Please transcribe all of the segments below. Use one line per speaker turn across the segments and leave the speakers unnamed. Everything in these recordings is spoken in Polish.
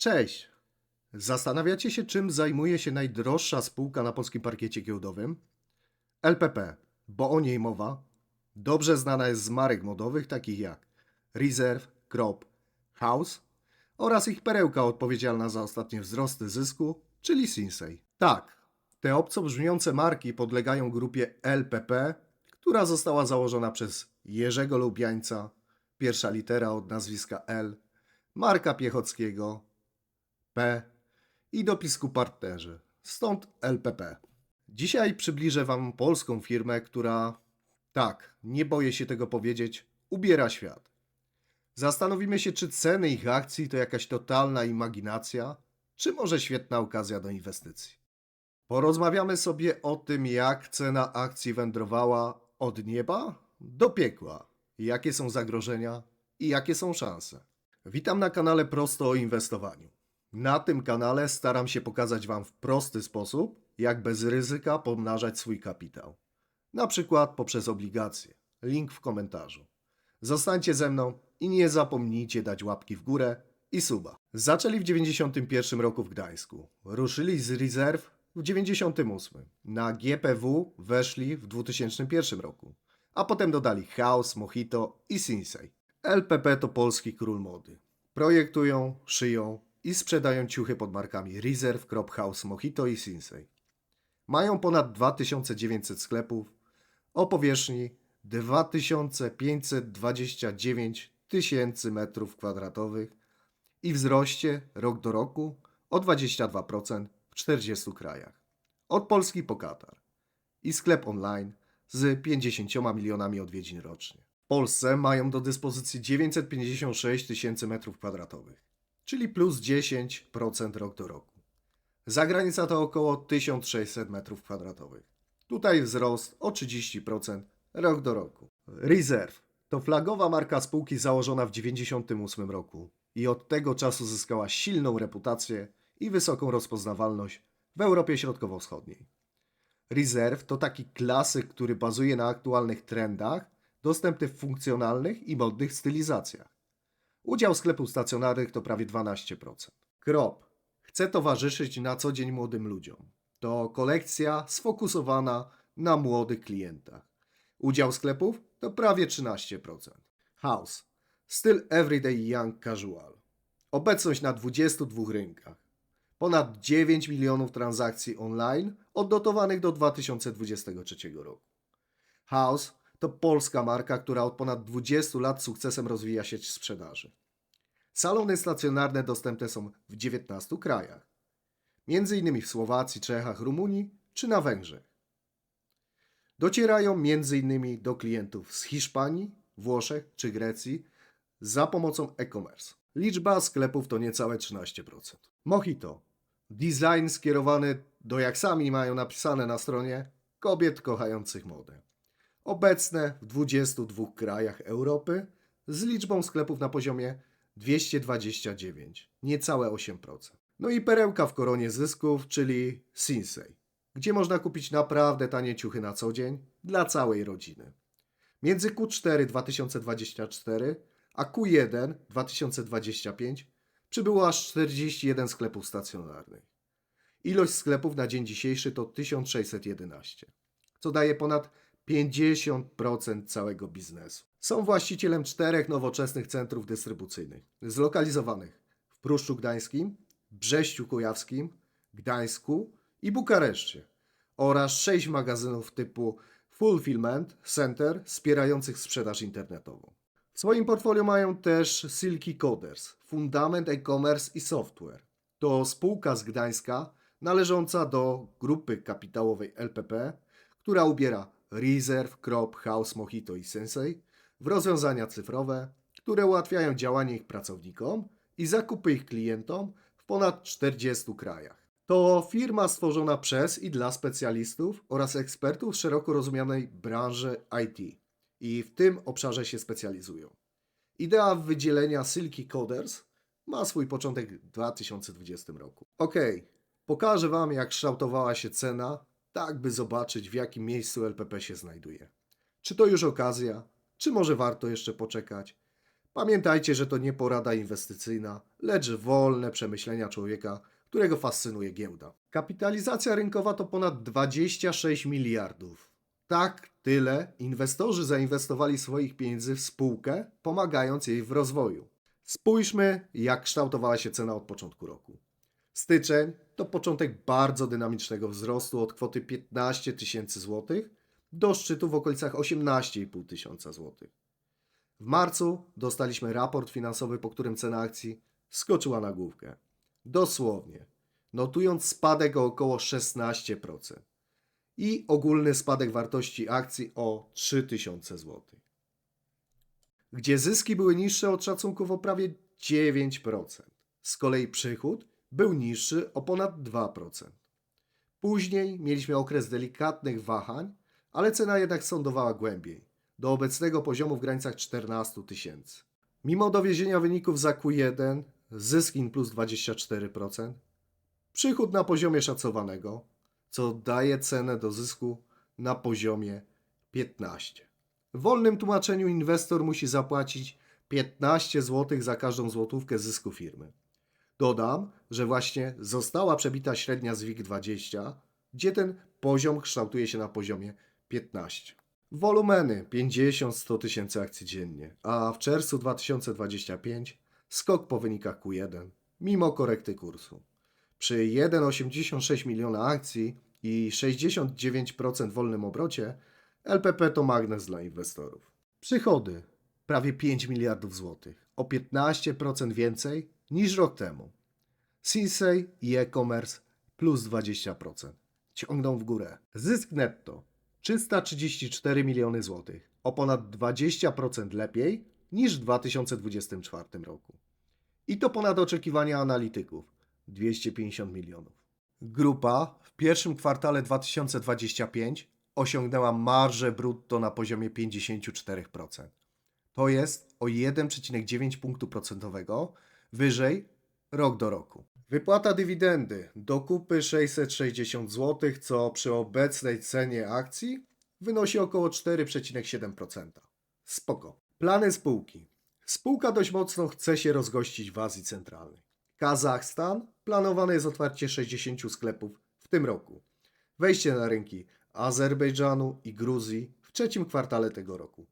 Cześć! Zastanawiacie się, czym zajmuje się najdroższa spółka na polskim parkiecie giełdowym? LPP, bo o niej mowa. Dobrze znana jest z marek modowych takich jak Reserve, Crop, House oraz ich perełka odpowiedzialna za ostatnie wzrosty zysku, czyli Sinsei. Tak, te obco brzmiące marki podlegają grupie LPP, która została założona przez Jerzego Lubiańca, pierwsza litera od nazwiska L, Marka Piechockiego, I dopisku partnerzy, stąd LPP. Dzisiaj przybliżę Wam polską firmę, która, tak, nie boję się tego powiedzieć, ubiera świat. Zastanowimy się, czy ceny ich akcji to jakaś totalna imaginacja, czy może świetna okazja do inwestycji. Porozmawiamy sobie o tym, jak cena akcji wędrowała od nieba do piekła, jakie są zagrożenia i jakie są szanse. Witam na kanale Prosto o Inwestowaniu. Na tym kanale staram się pokazać Wam w prosty sposób, jak bez ryzyka pomnażać swój kapitał. Na przykład poprzez obligacje. Link w komentarzu. Zostańcie ze mną i nie zapomnijcie dać łapki w górę i suba. Zaczęli w 91 roku w Gdańsku. Ruszyli z rezerw w 98. Na GPW weszli w 2001 roku. A potem dodali House, Mojito i Sinsei. LPP to polski król mody. Projektują, szyją i sprzedają ciuchy pod markami Reserve, Crop House, Mojito i Sinsei. Mają ponad 2900 sklepów o powierzchni 2529 tysięcy metrów kwadratowych i wzroście rok do roku o 22% w 40 krajach. Od Polski po Katar. I sklep online z 50 milionami odwiedzin rocznie. W Polsce mają do dyspozycji 956 tysięcy metrów kwadratowych, czyli plus 10% rok do roku. Zagranica to około 1600 metrów kwadratowych. Tutaj wzrost o 30% rok do roku. Reserve to flagowa marka spółki założona w 1998 roku i od tego czasu zyskała silną reputację i wysoką rozpoznawalność w Europie Środkowo-Wschodniej. Reserve to taki klasyk, który bazuje na aktualnych trendach, dostępny w funkcjonalnych i modnych stylizacjach. Udział sklepów stacjonarnych to prawie 12%. Krop chce towarzyszyć na co dzień młodym ludziom. To kolekcja sfokusowana na młodych klientach. Udział sklepów to prawie 13%. House styl everyday young casual. Obecność na 22 rynkach. Ponad 9 milionów transakcji online odnotowanych do 2023 roku. House to polska marka, która od ponad 20 lat sukcesem rozwija sieć sprzedaży. Salony stacjonarne dostępne są w 19 krajach, m.in. w Słowacji, Czechach, Rumunii czy na Węgrzech. Docierają m.in. do klientów z Hiszpanii, Włoszech czy Grecji za pomocą e-commerce. Liczba sklepów to niecałe 13%. Mojito. Design skierowany do, jak sami mają napisane na stronie, kobiet kochających modę. Obecne w 22 krajach Europy z liczbą sklepów na poziomie 229, niecałe 8%. No i perełka w koronie zysków, czyli Sinsei, gdzie można kupić naprawdę tanie ciuchy na co dzień dla całej rodziny. Między Q4 2024 a Q1 2025 przybyło aż 41 sklepów stacjonarnych. Ilość sklepów na dzień dzisiejszy to 1611, co daje ponad 50% całego biznesu. Są właścicielem czterech nowoczesnych centrów dystrybucyjnych, zlokalizowanych w Pruszczu Gdańskim, Brześciu Kujawskim, Gdańsku i Bukareszcie oraz sześć magazynów typu Fulfillment Center wspierających sprzedaż internetową. W swoim portfolio mają też Silky Coders, fundament e-commerce i software. To spółka z Gdańska należąca do grupy kapitałowej LPP, która ubiera Reserve, Crop, House, Mojito i Sensei w rozwiązania cyfrowe, które ułatwiają działanie ich pracownikom i zakupy ich klientom w ponad 40 krajach. To firma stworzona przez i dla specjalistów oraz ekspertów szeroko rozumianej branży IT i w tym obszarze się specjalizują. Idea wydzielenia Silky Coders ma swój początek w 2020 roku. Ok, pokażę Wam jak kształtowała się cena, tak by zobaczyć w jakim miejscu LPP się znajduje. Czy to już okazja, czy może warto jeszcze poczekać? Pamiętajcie, że to nie porada inwestycyjna, lecz wolne przemyślenia człowieka, którego fascynuje giełda. Kapitalizacja rynkowa to ponad 26 miliardów. Tak tyle inwestorzy zainwestowali swoich pieniędzy w spółkę, pomagając jej w rozwoju. Spójrzmy, jak kształtowała się cena od początku roku. Styczeń to początek bardzo dynamicznego wzrostu od kwoty 15 tysięcy złotych do szczytu w okolicach 18,5 tysiąca złotych. W marcu dostaliśmy raport finansowy, po którym cena akcji skoczyła na główkę. Dosłownie, notując spadek o około 16% i ogólny spadek wartości akcji o 3000 zł. Gdzie zyski były niższe od szacunków o prawie 9%. Z kolei przychód był niższy o ponad 2%. Później mieliśmy okres delikatnych wahań, ale cena jednak sądowała głębiej, do obecnego poziomu w granicach 14 tysięcy. Mimo dowiezienia wyników za Q1, zysk in plus 24%, przychód na poziomie szacowanego, co daje cenę do zysku na poziomie 15. W wolnym tłumaczeniu inwestor musi zapłacić 15 zł za każdą złotówkę zysku firmy. Dodam, że właśnie została przebita średnia z WIG20, gdzie ten poziom kształtuje się na poziomie 15. Wolumeny 50-100 tysięcy akcji dziennie, a w czerwcu 2025 skok po wynikach Q1, mimo korekty kursu. Przy 1,86 miliona akcji i 69% wolnym obrocie LPP to magnes dla inwestorów. Przychody prawie 5 miliardów złotych, o 15% więcej niż rok temu. Sinsei i e-commerce plus 20%. Ciągną w górę. Zysk netto 334 miliony złotych, o ponad 20% lepiej niż w 2024 roku. I to ponad oczekiwania analityków 250 milionów. Grupa w pierwszym kwartale 2025 osiągnęła marżę brutto na poziomie 54%. To jest o 1,9 punktu procentowego wyżej rok do roku. Wypłata dywidendy do kupy 660 zł, co przy obecnej cenie akcji wynosi około 4,7%. Spoko. Plany spółki. Spółka dość mocno chce się rozgościć w Azji Centralnej. Kazachstan planowane jest otwarcie 60 sklepów w tym roku. Wejście na rynki Azerbejdżanu i Gruzji w trzecim kwartale tego roku.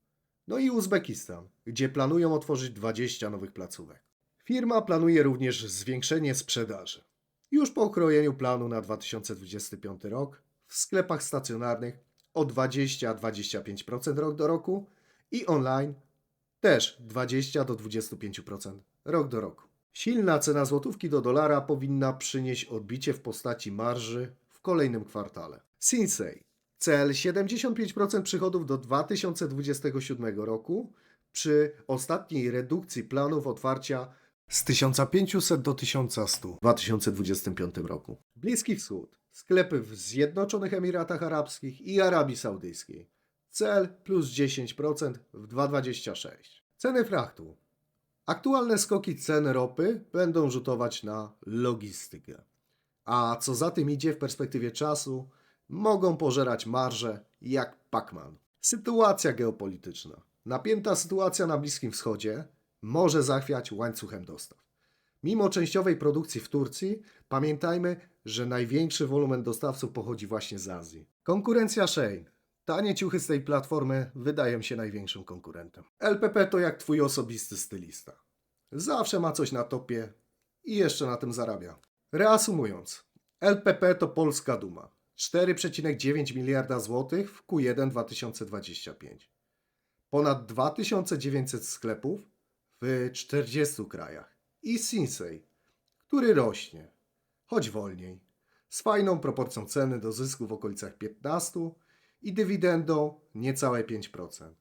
No i Uzbekistan, gdzie planują otworzyć 20 nowych placówek. Firma planuje również zwiększenie sprzedaży. Już po okrojeniu planu na 2025 rok w sklepach stacjonarnych o 20-25% rok do roku i online też 20 do 25% rok do roku. Silna cena złotówki do dolara powinna przynieść odbicie w postaci marży w kolejnym kwartale. Sinsei. Cel 75% przychodów do 2027 roku przy ostatniej redukcji planów otwarcia z 1500 do 1100 w 2025 roku. Bliski Wschód. Sklepy w Zjednoczonych Emiratach Arabskich i Arabii Saudyjskiej. Cel plus 10% w 2026. Ceny frachtu. Aktualne skoki cen ropy będą rzutować na logistykę. A co za tym idzie w perspektywie czasu, mogą pożerać marże jak Pac-Man. Sytuacja geopolityczna. Napięta sytuacja na Bliskim Wschodzie może zachwiać łańcuchem dostaw. Mimo częściowej produkcji w Turcji, pamiętajmy, że największy wolumen dostawców pochodzi właśnie z Azji. Konkurencja Shein. Tanie ciuchy z tej platformy wydają się największym konkurentem. LPP to jak twój osobisty stylista. Zawsze ma coś na topie i jeszcze na tym zarabia. Reasumując, LPP to polska duma. 4,9 miliarda złotych w Q1 2025. Ponad 2900 sklepów w 40 krajach. I Sinsei, który rośnie, choć wolniej, z fajną proporcją ceny do zysku w okolicach 15 i dywidendą niecałe 5%.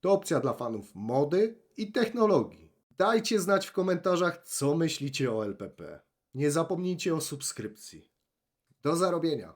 To opcja dla fanów mody i technologii. Dajcie znać w komentarzach, co myślicie o LPP. Nie zapomnijcie o subskrypcji. Do zarobienia.